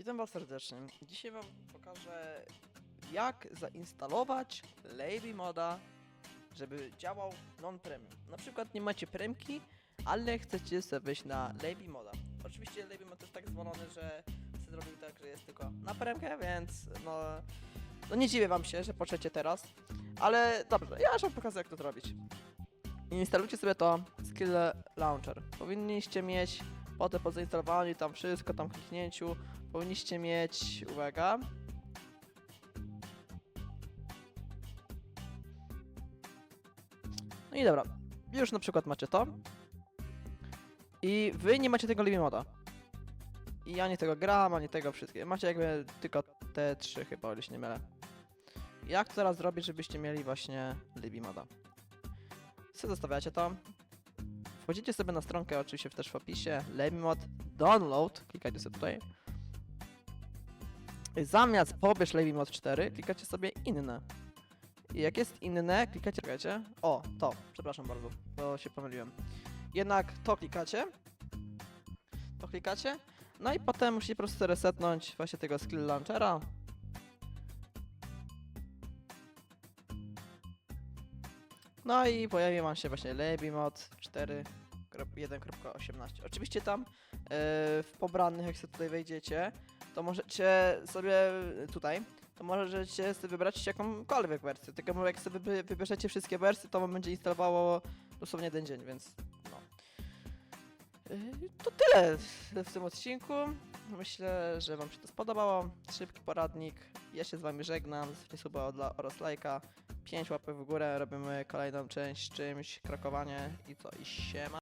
Witam Was serdecznie. Dzisiaj Wam pokażę jak zainstalować Laby Moda, żeby działał non-premium. Na przykład nie macie premki, ale chcecie sobie wejść na Laby Moda. Oczywiście Laby Mod jest tak zwolony, że zrobił tak, że jest tylko na premkę, więc no, no nie dziwię Wam się, że poczecie teraz. Ale dobrze, ja już Wam pokażę jak to zrobić. Instalujcie sobie to Skill Launcher. Powinniście mieć potem po zainstalowaniu tam wszystko, tam kliknięciu, powinniście mieć, uwaga, no i dobra, już na przykład macie to i wy nie macie tego Libby moda i ani tego gram, ani tego wszystkiego, macie jakby tylko te trzy chyba, o ile się nie mylę. Jak to teraz zrobić, żebyście mieli właśnie Libby moda? sobie zostawiacie to. Wchodzicie sobie na stronkę, oczywiście też w opisie, Lemimod Download, klikacie sobie tutaj. Zamiast pobierz Lemimod 4, klikacie sobie inne. I jak jest inne, klikacie, klikacie. O, to, przepraszam bardzo, bo się pomyliłem. Jednak to klikacie. To klikacie. No i potem musicie po prostu resetnąć właśnie tego skill launchera. No i pojawi wam się właśnie LabyMod 4.1.18. Oczywiście tam e, w pobranych, jak sobie tutaj wejdziecie, to możecie sobie tutaj, to możecie sobie wybrać jakąkolwiek wersję. Tylko jak sobie wy- wybierzecie wszystkie wersje, to wam będzie instalowało dosłownie jeden dzień, więc no. E, To tyle w tym odcinku. Myślę, że wam się to spodobało. Szybki poradnik. Ja się z wami żegnam. Zostawcie suba dla- oraz lajka. 5 łapek w górę, robimy kolejną część czymś, krakowanie i co, i siema.